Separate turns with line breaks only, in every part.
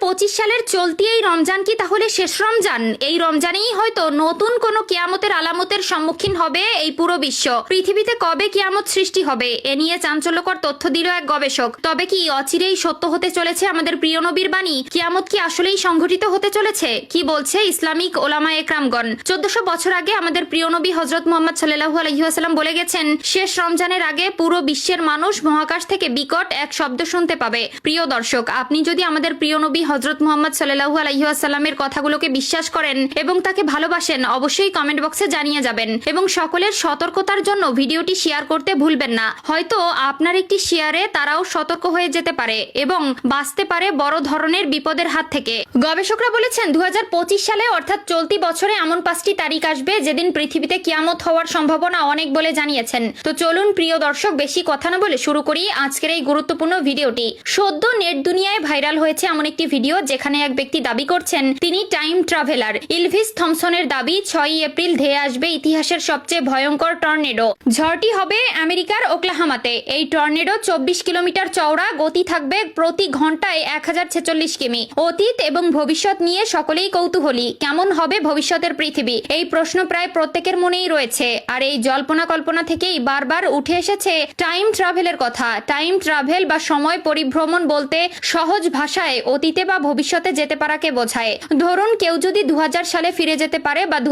সালের চলতি এই রমজান কি তাহলে শেষ রমজান? এই রমজানেই হয়তো নতুন কোনো কিয়ামতের আলামতের সম্মুখীন হবে এই পুরো বিশ্ব। পৃথিবীতে কবে কিয়ামত সৃষ্টি হবে? এ নিয়ে চাঞ্চল্যকর তথ্য দিল এক গবেষক। তবে কি অচিরেই সত্য হতে চলেছে আমাদের প্রিয় নবীর বাণী? কিয়ামত কি আসলেই সংঘটিত হতে চলেছে? কি বলছে ইসলামিক ওলামা একরামগণ? চোদ্দশো বছর আগে আমাদের প্রিয় নবী হজরত মোহাম্মদ সাল্লাহু আলহিহাস্লাম বলে গেছেন, শেষ রমজানের আগে পুরো বিশ্বের মানুষ মহাকাশ থেকে বিকট এক শব্দ শুনতে পাবে। প্রিয় দর্শক, আপনি যদি আমাদের প্রিয় নবী হজরত মোহাম্মদ সাল্লাহু আলহিহাস্লামের কথাগুলোকে বিশ্বাস করেন এবং তাকে ভালোবাসেন, অবশ্যই কমেন্ট বক্সে জানিয়ে যাবেন। এবং সকলের সতর্কতার জন্য ভিডিওটি শেয়ার করতে ভুলবেন না। হয়তো আপনার একটি শেয়ারে তারাও সতর্ক হয়ে যেতে পারে এবং বাঁচতে পারে বড় ধরনের বিপদের হাত থেকে। গবেষকরা বলেছেন দু হাজার পঁচিশ সালে অর্থাৎ চলতি বছরে এমন পাঁচটি তারিখ আসবে যেদিন পৃথিবীতে কিয়ামত হওয়ার সম্ভাবনা অনেক বলে জানিয়েছেন। তো চলুন, প্রিয় দর্শক, বেশি কথা না বলে শুরু করি আজকের এই গুরুত্বপূর্ণ ভিডিওটি। সদ্য নেট দুনিয়ায় ভাইরাল হয়েছে এমন একটি ভিডিও যেখানে এক ব্যক্তি দাবি করছেন, তিনি টাইম ট্রাভেলার। ইলভিস থমসনের দাবি, ছয়ই এপ্রিল ধেয়ে আসবে ইতিহাসের সবচেয়ে ভয়ঙ্কর টর্নেডো। ঝড়টি হবে আমেরিকার ওকলাহামাতে। এই টর্নেডো চব্বিশ কিলোমিটার চওড়া, গতি থাকবে প্রতি ঘন্টায় এক হাজার ছেচল্লিশ কিমি। অতীত এবং ভবিষ্যৎ নিয়ে সকলেই কৌতূহলী। কেমন হবে ভবিষ্যতের পৃথিবী? এই প্রশ্ন প্রায় প্রত্যেকের মনেই রয়েছে। আর এই জল্পনা কল্পনা থেকেই বারবার উঠে এসেছে টাইম ট্রাভেলের কথা। টাইম ট্রাভেল বা সময় পরিভ্রমণ বলতে সহজ ভাষায় অতীতে বা ভবিষ্যতে যেতে পারাকে বোঝায়। ধরুন কেউ যদি দু সালে ফিরে যেতে পারে বা দু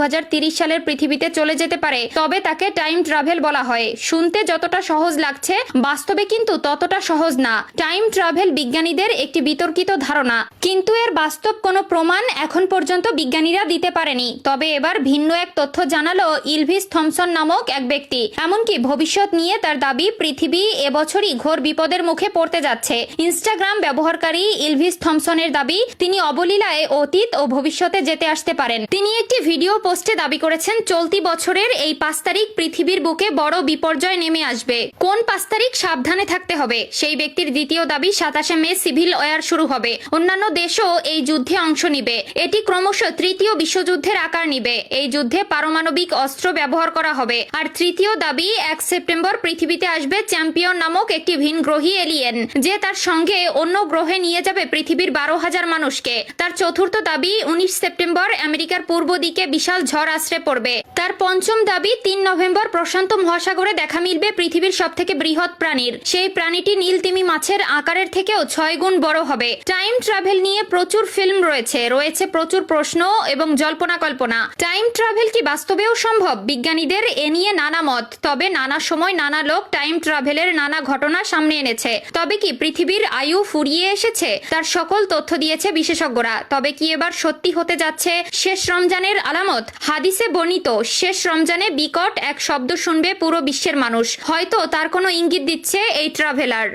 সালের পৃথিবীতে চলে যেতে পারে, তবে তাকে টাইম ট্রাভেল বলা হয়। শুনতে যতটা সহজ লাগছে, বাস্তবে কিন্তু ততটা সহজ না। টাইম ট্রাভেল বিজ্ঞানীদের একটি বিতর্কিত ধারণা। কিন্তু এর বাস্তব কোনো প্রমাণ এখন পর্যন্ত বিজ্ঞানীরা দিতে পারেনি। তবে এবার ভিন্ন এক তথ্য জানালো ইলভিস থমসন নামক এক ব্যক্তি। এমনকি ভবিষ্যৎ নিয়ে তার দাবি পৃথিবী এবছরই ঘোর বিপদের মুখে পড়তে যাচ্ছে। ইনস্টাগ্রাম ব্যবহারকারী ইলভিস থমসনের দাবি তিনি অবলীলায় অতীত ও ভবিষ্যতে যেতে আসতে পারেন। তিনি একটি ভিডিও পোস্টে দাবি করেছেন, চলতি বছরের এই পাঁচ তারিখ পৃথিবীর বুকে বড় বিপর্যয় নেমে আসবে। কোন পাঁচ তারিখ সাবধানে থাকতে হবে? সেই ব্যক্তির দ্বিতীয় দাবি সাতাশে মে সিভিল ওয়ার শুরু হবে। অন্যান্য দেশও এই যুদ্ধে অংশ নিবে। এটি ক্রমশ তৃতীয় বিশ্বযুদ্ধের আকার নিবে। এই যুদ্ধে পারমাণবিক অস্ত্র ব্যবহার করা হবে। আর তৃতীয় দাবি, এক সেপ্টেম্বর পৃথিবীতে আসবে চ্যাম্পিয়ন নামক একটি ভিনগ্রহী এলিয়েন, যে তার সঙ্গে অন্য গ্রহে নিয়ে যাবে পৃথিবীর বারো হাজার মানুষকে। তার চতুর্থ দাবি, উনিশ সেপ্টেম্বর আমেরিকার পূর্ব দিকে বিশাল ঝড় আশ্রে পড়বে। তার পঞ্চম দাবি, তিন নভেম্বর প্রশান্ত মহাসাগরে দেখা মিলবে পৃথিবীর সব থেকে বৃহৎ প্রাণীর। সেই প্রাণীটি নীলতিমি মাছের আকারের থেকেও ছয় গুণ বড় হবে। টাইম ট্রাভেল নিয়ে প্রচুর ফিল্ম রয়েছে। রয়েছে প্রচুর প্রশ্ন এবং জল্পনা কল্পনা। টাইম ট্রাভেল কি বাস্তবেও সম্ভব? বিজ্ঞানীদের এ নিয়ে নানা মত। তবে নানা সময় নানা লোক টাইম ট্রাভেলের নানা ঘটনা সামনে এনেছে। তবে কি পৃথিবীর আয়ু ফুরিয়ে এসেছে? তার সকল তথ্য দিয়েছে বিশেষজ্ঞরা। তবে কি এবার সত্যি হতে যাচ্ছে শেষ রমজানের আলামত? হাদিসে বর্ণিত, শেষ রমজানে বিকট এক শব্দ শুনবে পুরো বিশ্বের মানুষ। হয়তো তার কোনো ইঙ্গিত দিচ্ছে এই ট্রাভেলার